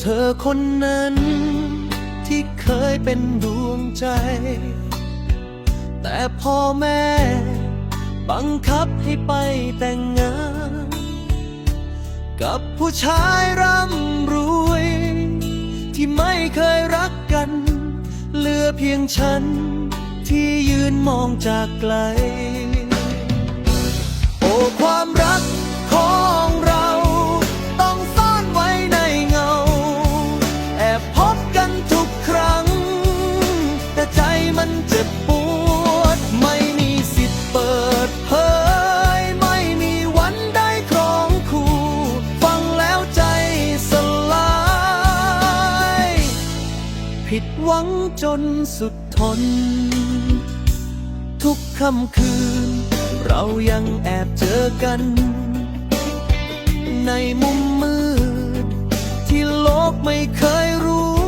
เธอคนนั้นที่เคยเป็นดวงใจ แต่พ่อแม่ บังคับให้ไปแต่งงาน กับผู้ชายร่ำรวย ที่ไม่เคยรักกัน เหลือเพียงฉันที่ยืนมองจากไกล ผิดหวังจนสุดทน ทุกค่ำคืน เรายังแอบเจอกัน ในมุมมืด ที่โลกไม่เคยรู้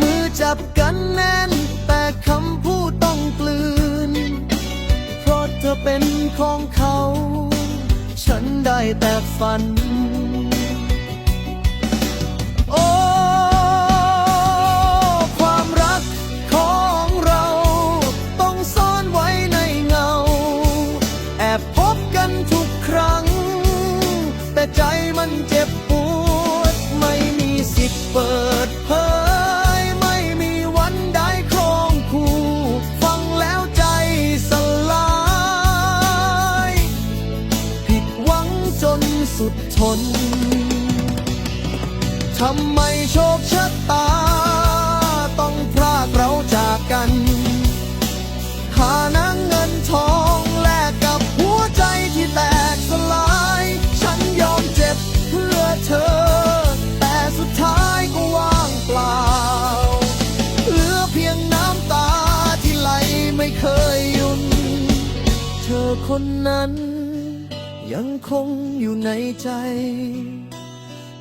มือจับกันแน่น แต่คำพูดต้องกลืน เพราะเธอเป็นของเขา ฉันได้แต่ฝัน สุดทน ทำไมโชคชะตา ต้องพรากเราจากกัน หานังเงินทองแลกกับหัวใจที่แตกสลาย ฉันยอมเจ็บเพื่อเธอ แต่สุดท้ายก็ว่างเปล่า เหลือเพียงน้ำตาที่ไหลไม่เคยหยุด เธอคนนั้น ยังคงอยู่ในใจ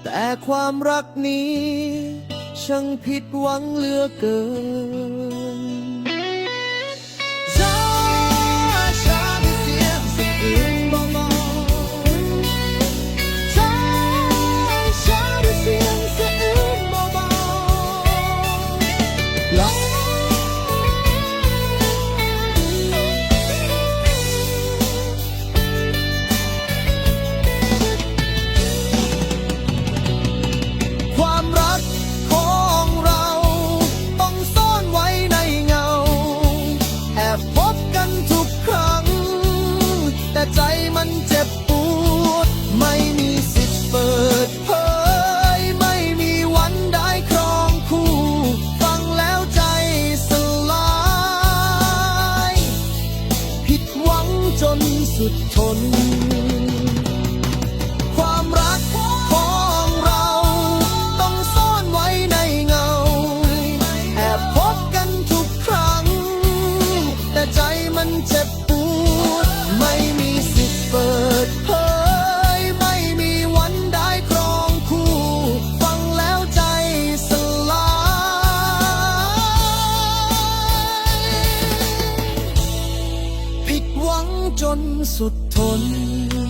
แต่ความรักนี้ ช่างผิดหวังเหลือเกิน สุดทน สุดทน